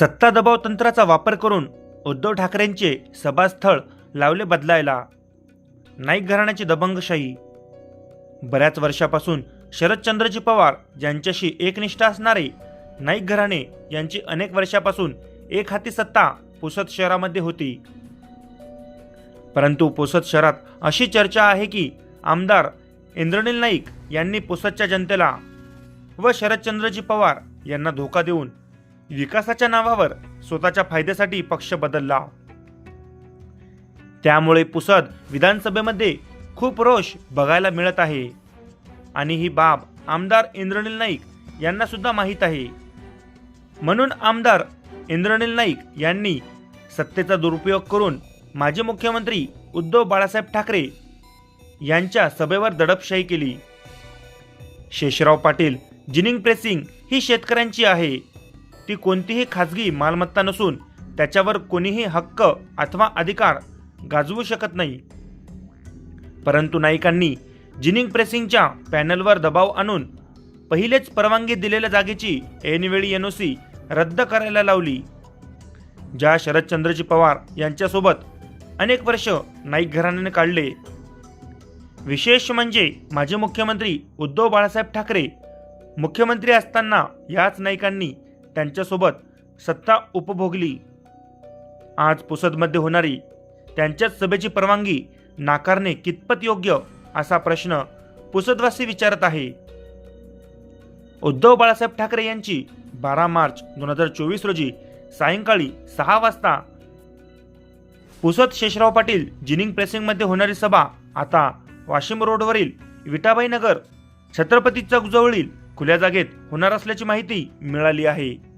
सत्ता दबाव तंत्राचा वापर करून उद्धव ठाकरेंचे सभास्थळ लावले बदलायला. नाईक घराण्याची दबंगशाही. बऱ्याच वर्षापासून शरदचंद्रजी पवार यांच्याशी एकनिष्ठ असणारे नाईक घराणे यांची अनेक वर्षापासून एक हाती सत्ता पुसद शहरामध्ये होती. परंतु पुसद शहरात अशी चर्चा आहे की आमदार इंद्रनील नाईक यांनी पुसदच्या जनतेला व शरदचंद्रजी पवार यांना धोका देऊन विकासाच्या नावावर स्वतःच्या फायद्यासाठी पक्ष बदलला. त्यामुळे पुसद विधानसभेमध्ये खूप रोष बघायला मिळत आहे. आणि ही बाब आमदार इंद्रनील नाईक यांना सुद्धा माहीत आहे. म्हणून आमदार इंद्रनील नाईक यांनी सत्तेचा दुरुपयोग करून माजी मुख्यमंत्री उद्धव बाळासाहेब ठाकरे यांच्या सभेवर दडपशाही केली. शेषराव पाटील जिनिंग प्रेसिंग ही शेतकऱ्यांची आहे. ती कोणतीही खाजगी मालमत्ता नसून त्याच्यावर कोणीही हक्क अथवा अधिकार गाजवू शकत नाही. परंतु नाईकांनी जिनिंग प्रेसिंगच्या पॅनलवर दबाव आणून पहिलेच परवानगी दिलेल्या जागेची ऐनवेळी एनओसी रद्द करायला लावली. ज्या शरदचंद्रजी पवार यांच्यासोबत अनेक वर्ष नाईक घराण्याने काढले. विशेष म्हणजे माजी मुख्यमंत्री उद्धव बाळासाहेब ठाकरे मुख्यमंत्री असताना याच नाईकांनी त्यांच्यासोबत सत्ता उपभोगली. आज पुसदमध्ये होणारी त्यांच्याच सभेची परवानगी नाकारणे कितपत योग्य असा प्रश्न पुसदवासी विचारत आहे. उद्धव बाळासाहेब ठाकरे यांची बारा मार्च दोन हजार चोवीस रोजी सायंकाळी सहा वाजता पुसद शेषराव पाटील जिनिंग प्रेसिंगमध्ये होणारी सभा आता वाशिम रोडवरील विटाबाई नगर छत्रपती चौक जवळील खुल्या जागेत होणार असल्याची माहिती मिळाली आहे.